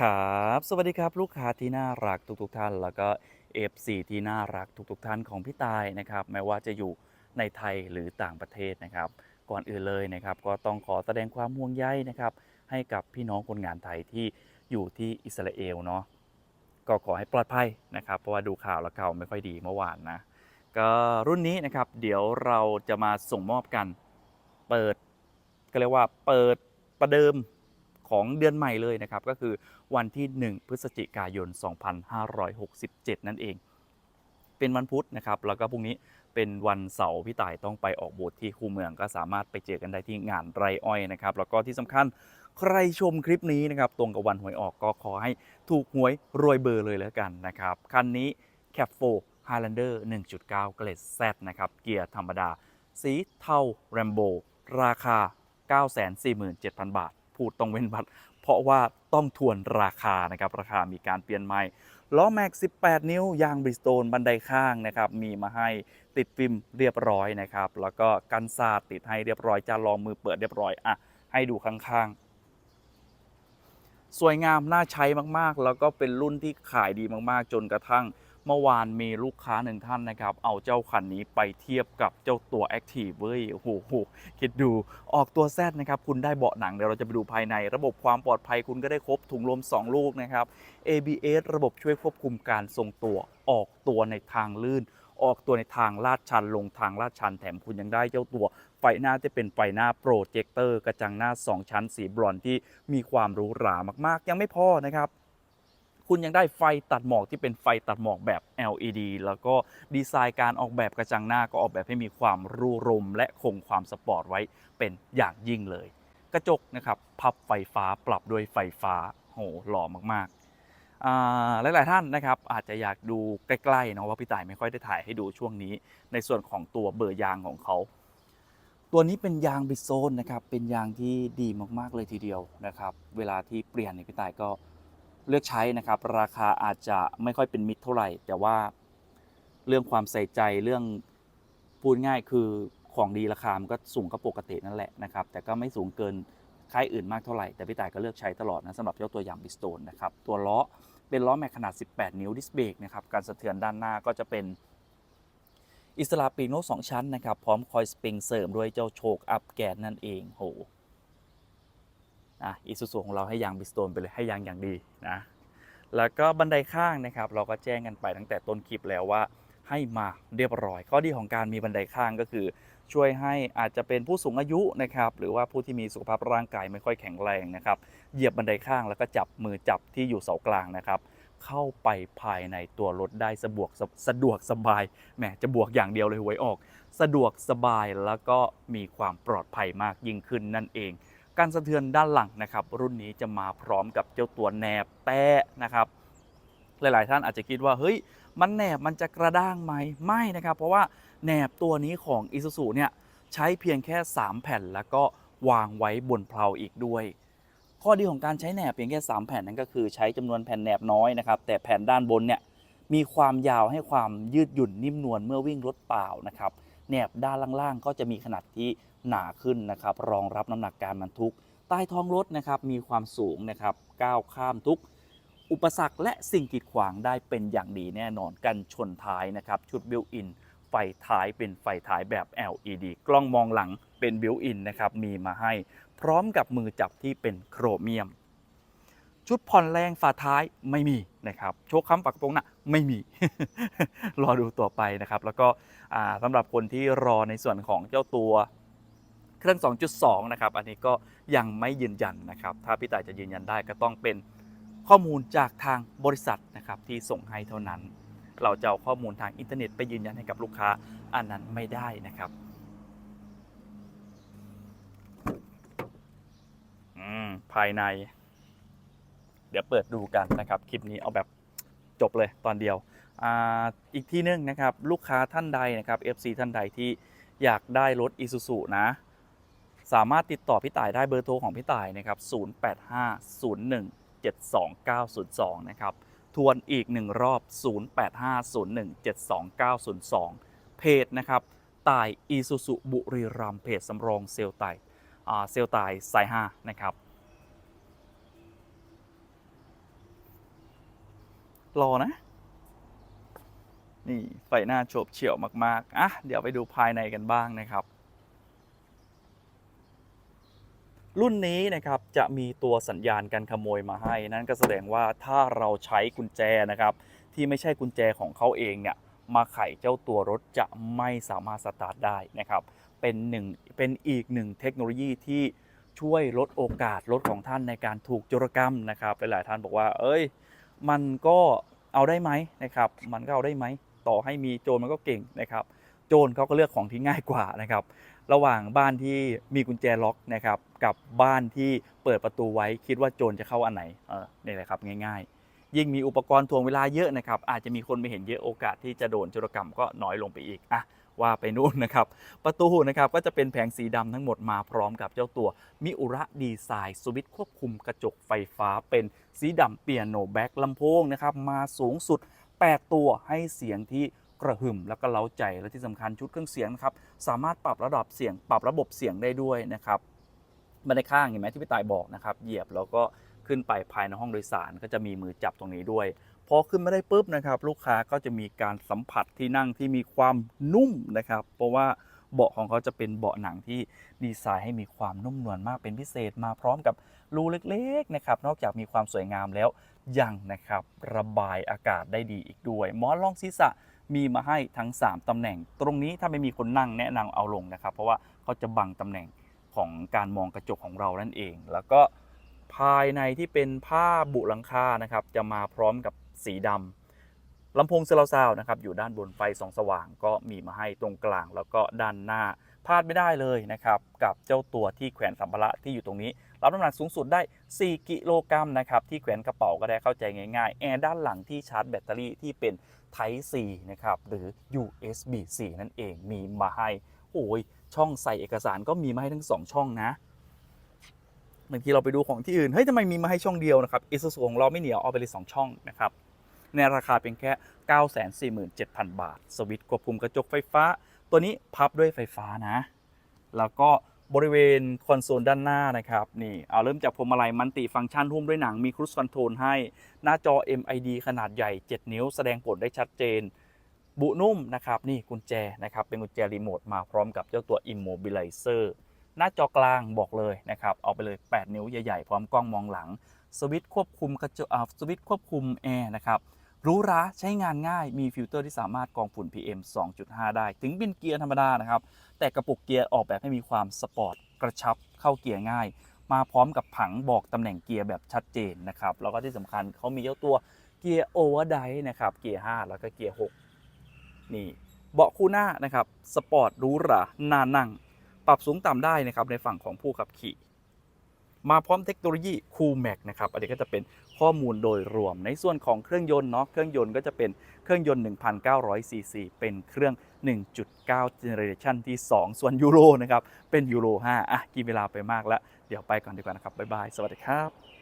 ครับ สวัสดีครับ ลูกค้าที่น่ารักทุกๆท่าน แล้วก็ FC ที่น่ารักทุกๆท่านของพี่ตายนะครับไม่ว่าจะอยู่ในไทยหรือต่างประเทศนะครับ ก่อนอื่นเลยนะครับก็ต้องขอแสดงความห่วงใยนะครับให้กับพี่น้องคนงานไทยที่อยู่ที่อิสราเอลเนาะก็ขอให้ปลอดภัยนะครับ เพราะว่าดูข่าวแล้วข่าวไม่ค่อยดีเมื่อวานนะก็รุ่นนี้นะครับเดี๋ยวเราจะมาส่งมอบกันเปิดก็เรียกว่าเปิดประเดิม ของเดือนใหม่เลยนะครับ ก็คือวันที่ 1 พฤศจิกายน 2567 นั่นเอง เป็นวันพุธนะครับ แล้วก็พรุ่งนี้เป็นวันเสาร์พี่ต่ายต้องไปออกบูธที่คูเมืองก็สามารถไปเจอกันได้ที่งานไรอ้อยนะครับ แล้วก็ที่สำคัญใครชมคลิปนี้นะครับ ตรงกับวันหวยออกก็ขอให้ถูกหวยรวยเบอร์เลยแล้วกันนะครับ คันนี้ c a p 4 Highlander 1.9 เกรด Z นะครับ เกียร์ธรรมดา สีเทาแรมโบราคา 947,000 บาท พูดตรงเว้นบัตรเพราะว่าต้องทวนราคานะครับราคามีการเปลี่ยนใหม่ล้อแม็ก 18 นิ้วยางบริสโตนบันไดข้างนะครับมีมาให้ติดฟิล์มเรียบร้อยนะครับแล้วก็กันซาดติดให้เรียบร้อยจานรองมือเปิดเรียบร้อยอะให้ดูข้างๆ สวยงามน่าใช้มากๆ แล้วก็เป็นรุ่นที่ขายดีมากๆ จนกระทั่ง เมื่อวานมีลูกค้าหนึ่งท่านนะครับ เอาเจ้าคันนี้ไปเทียบกับเจ้าตัว Active เว้ยโอ้โหคิดดูออกตัวแซดนะครับ คุณได้เบาะหนัง เดี๋ยวเราจะไปดูภายใน ระบบความปลอดภัยคุณก็ได้ครบถุงลม 2 ลูกนะครับ ABS ระบบช่วยควบคุมการทรงตัวออกตัวในทางลื่น ออกตัวในทางลาดชันลงทางลาดชันแถมคุณยังได้เจ้าตัวไฟหน้าที่เป็นไฟหน้าโปรเจคเตอร์กระจังหน้า 2 ชั้นสีบรอนที่มีความหรูหรามากๆ ยังไม่พอนะครับ คุณยังได้ไฟตัดหมอกที่เป็นไฟตัดหมอกแบบ LED แล้วก็ดีไซน์การออกแบบกระจังหน้าก็ออกแบบให้มีความรูรม และคงความสปอร์ตไว้เป็นอย่างยิ่งเลย กระจกนะครับพับไฟฟ้าปรับด้วยไฟฟ้าโหหล่อมากๆหลายๆท่านนะครับอาจจะอยากดูใกล้ๆเนาะว่าพี่ต่ายไม่ค่อยได้ถ่ายให้ดูช่วงนี้ ในส่วนของตัวเบอร์ยางของเขาตัวนี้เป็นยางบิโซนนะครับ เป็นยางที่ดีมากๆเลยทีเดียวนะครับ เวลาที่เปลี่ยนเนี่ยพี่ต่ายก็ เลือกใช้นะครับ ราคาอาจจะไม่ค่อยเป็นมิตรเท่าไหร่ แต่ว่าเรื่องความใส่ใจเรื่องพูดง่ายคือของดีราคามันก็สูงก็ปกตินั่นแหละนะครับ แต่ก็ไม่สูงเกินค่ายอื่นมากเท่าไหร่ แต่พี่ต่ายก็เลือกใช้ตลอดนะสำหรับเจ้าตัวยางบิสโตนนะครับ ตัวล้อเป็นล้อแม็กขนาด 18 นิ้วดิสเบรกนะครับ การสะเทือนด้านหน้าก็จะเป็นอิสระปีโน้ตสองชั้นนะครับ พร้อมคอยสปริงเสริมด้วยเจ้าโชคอัพแกนนั่นเองโห อะอีซูซูของเราให้ยางบิสโตนไปเลยให้ยางอย่างดีนะแล้วก็บันไดข้างนะครับ เราก็แจ้งกันไปตั้งแต่ต้นคลิปแล้วว่าให้มาเรียบร้อย ข้อดีของการมีบันไดข้างก็คือ ช่วยให้อาจจะเป็นผู้สูงอายุนะครับ หรือว่าผู้ที่มีสุขภาพร่างกายไม่ค่อยแข็งแรงนะครับ เหยียบบันไดข้างแล้วก็จับมือจับที่อยู่เสากลางนะครับ เข้าไปภายในตัวรถได้สะดวกสสะดวกสบายแหมจะบวกอย่างเดียวเลยหวยออก สะดวกสบายแล้วก็มีความปลอดภัยมากยิ่งขึ้นนั่นเอง การสะเทือนด้านหลังนะครับ รุ่นนี้จะมาพร้อมกับเจ้าตัวแหนบแต้นะครับ หลาย ๆ ท่านอาจจะคิดว่าเฮ้ยมันแหนบมันจะกระด้างไหมไม่นะครับ เพราะว่าแหนบตัวนี้ของ i s u z u เนี่ยใช้เพียงแค่ 3 แผ่นแล้วก็วางไว้บนเพลาอีกด้วย ข้อดีของการใช้แหนบเพียงแค่ 3 แผ่นนั้นก็คือใช้จำนวนแผ่นแหนบน้อยนะครับ แต่แผ่นด้านบนเนี่ยมีความยาวให้ความยืดหยุ่นนิ่มนวลเมื่อวิ่งรถเปล่านะครับแหนบด้านล่างๆ ก็จะมีขนาดที่ หนาขึ้นนะครับรองรับน้ำหนักการบรรทุก ใต้ท้องรถนะครับมีความสูงนะครับก้าวข้ามทุก อุปสรรคและสิ่งกีดขวางได้เป็นอย่างดีแน่นอนกันชนท้ายนะครับชุดบิวอินไฟท้ายเป็นไฟท้ายแบบ LED กล้องมองหลังเป็นบิวอินนะครับมีมาให้ พร้อมกับมือจับที่เป็นโครเมียมชุดผ่อนแรงฝาท้ายไม่มีนะครับโชคค้ำปากระโปรงหนะไม่มี รอดูต่อไปนะครับ แล้วก็สำหรับคนที่รอในส่วนของเจ้าตัว เครื่อง 2.2 นะครับ อันนี้ก็ยังไม่ยืนยันนะครับ ถ้าพี่ต่ายจะยืนยันได้ก็ต้องเป็นข้อมูลจากทางบริษัทนะครับที่ส่งให้เท่านั้น เราจะเอาข้อมูลทางอินเทอร์เน็ตไปยืนยันให้กับลูกค้าอันนั้นไม่ได้นะครับอืมภายใน เดี๋ยวเปิดดูกันนะครับ คลิปนี้เอาแบบจบเลยตอนเดียวอาอีกที่หนึงนะครับ ลูกค้าท่านใดนะครับ FC ท่านใดที่อยากได้รถ Isuzu นะ สามารถติดต่อพี่ต่ายได้เบอร์โทรของพี่ต่ายนะครับ 0850172902 นะครับ ทวนอีกหนึ่งรอบ 0850172902 เพจนะครับต่าย Isuzu บุรีรัมเพจสำรองเซลต่ายอ่าเซลต่ายสาย5นะครับรอนะ นี่ไฟหน้าโฉบเฉี่ยวมาก ๆ อะ เดี๋ยวไปดูภายในกันบ้างนะครับ รุ่นนี้นะครับจะมีตัวสัญญาณการขโมยมาให้ นั่นก็แสดงว่าถ้าเราใช้กุญแจนะครับที่ไม่ใช่กุญแจของเขาเองเนี่ยมาไขเจ้าตัวรถจะไม่สามารถสตาร์ทได้นะครับเป็นหนึ่งเป็นอีกหนึ่งเทคโนโลยีที่ช่วยลดโอกาสรถของท่านในการถูกโจรกรรมนะครับหลายๆท่านบอกว่า เอ้ย มันก็เอาได้ไหมนะครับ มันก็เอาได้ไหม ต่อให้มีโจรมันก็เก่งนะครับ โจรเขาก็เลือกของที่ง่ายกว่านะครับ ระหว่างบ้านที่มีกุญแจล็อกนะครับ กับบ้านที่เปิดประตูไว้คิดว่าโจรจะเข้าอันไหนเออนี่แหละครับง่าย ๆ ยิ่งมีอุปกรณ์ทวงเวลาเยอะนะครับ อาจจะมีคนไม่เห็นเยอะโอกาสที่จะโดนโจรกรรมก็น้อยลงไปอีกอะว่าไปนู่นนะครับ ประตูนะครับก็จะเป็นแผงสีดำทั้งหมดมาพร้อมกับเจ้าตัวมิอุระดีไซน์สวิตช์ควบคุมกระจกไฟฟ้าเป็นสีดำเปียโนแบ็คลำโพงนะครับมาสูงสุด 8 ตัวให้เสียงที่ กระหึ่มแล้วก็เล้าใจและที่สำคัญชุดเครื่องเสียงนะครับสามารถปรับระดับเสียง ปรับระบบเสียงได้ด้วยนะครับบันไดข้างเห็นไหมที่พี่ตายบอกนะครับเหยียบแล้วก็ขึ้นไปภายในห้องโดยสารก็จะมีมือจับตรงนี้ด้วยพอขึ้นมาได้ปุ๊บนะครับ ลูกค้าก็จะมีการสัมผัสที่นั่งที่มีความนุ่มนะครับ เพราะว่าเบาะของเขาจะเป็นเบาะหนังที่ดีไซน์ให้มีความนุ่มนวลมากเป็นพิเศษมาพร้อมกับรูเล็กๆนะครับนอกจากมีความสวยงามแล้วยังนะครับระบายอากาศได้ดีอีกด้วยหมอนรองศีรษะ มีมาให้ทั้ง 3ตำแหน่ง ตรงนี้ถ้าไม่มีคนนั่งแนะนำเอาลงนะครับ เพราะว่าเขาจะบังตำแหน่งของการมองกระจกของเรานั่นเอง แล้วก็ภายในที่เป็นผ้าบุหลังคานะครับจะมาพร้อมกับสีดำลำโพงเซลล์ซาวนะครับอยู่ด้านบนไฟสองสว่างก็มีมาให้ตรงกลาง แล้วก็ด้านหน้า พลาดไม่ได้เลยนะครับกับเจ้าตัวที่แขวนสัมภาระที่อยู่ตรงนี้ รับน้ำหนักสูงสุดได้ 4 กิโลกรัมนะครับที่แขวนกระเป๋าก็ได้เข้าใจง่ายๆแอร์ด้านหลังที่ชาร์จแบตเตอรี่ที่เป็น Type C นะครับหรือ USB C นั่นเองมีมาให้โอ้ยช่องใส่เอกสารก็มีมาให้ทั้ง 2 ช่องนะบางทีเราไปดูของที่อื่น เฮ้ยทำไมมีมาให้ช่องเดียวนะครับอิสุของเราไม่เหนียวเอาไปเลย 2 ช่องนะครับ ในราคาเพียงแค่ 947,000 บาท สวิตช์ควบคุมกระจกไฟฟ้า ตัวนี้พับด้วยไฟฟ้านะ แล้วก็บริเวณคอนโซลด้านหน้านะครับนี่เอาเริ่มจากพวงมาลัยมันติฟังก์ชันหุ้มด้วยหนังมีครู i คอนโทรลให้ หน้าจอ MID ขนาดใหญ่ 7 นิ้ว แสดงผลได้ชัดเจน บุนุ่มนะครับนี่กุญแจนะครับเป็นกุญแจรีโมทมาพร้อมกับเจ้าตัว Immobilizer หน้าจอกลางบอกเลยนะครับเอาไปเลย 8 นิ้วใหญ่ๆ พร้อมกล้องมองหลังสวิตช์ควบคุมกระจกสวิตช์ควบคุมแอร์นะครับ รู้ราใช้งานง่ายมีฟิลเตอร์ที่สามารถกรองฝุ่น PM 2.5 ได้ ถึงเป็นเกียร์ธรรมดานะครับ แต่กระปุกเกียร์ออกแบบให้มีความสปอร์ตกระชับเข้าเกียร์ง่าย มาพร้อมกับผังบอกตำแหน่งเกียร์แบบชัดเจนนะครับ แล้วก็ที่สำคัญเขามีเจ้าตัวเกียร์โอเวอร์ไดนะครับเกียร์ 5 แล้วก็เกียร์ 6 นี่เบาะคู่หน้านะครับสปอร์ตรูหรานานั่ง ปรับสูงต่ำได้นะครับในฝั่งของผู้ขับขี่ มาพร้อมเทคโนโลยี Cool Max นะครับอันนี้ก็จะเป็น ข้อมูลโดยรวม ในส่วนของเครื่องยนต์เนาะเครื่องยนต์ก็จะเป็นเครื่องยนต์ 1,900 ซีซีเป็นเครื่อง 1.9 Generation ที่ 2 ส่วนยูโรนะครับเป็นยูโร5อะกินเวลาไปมากแล้ว เดี๋ยวไปก่อนดีกว่านะครับบ๊ายบายสวัสดีครับ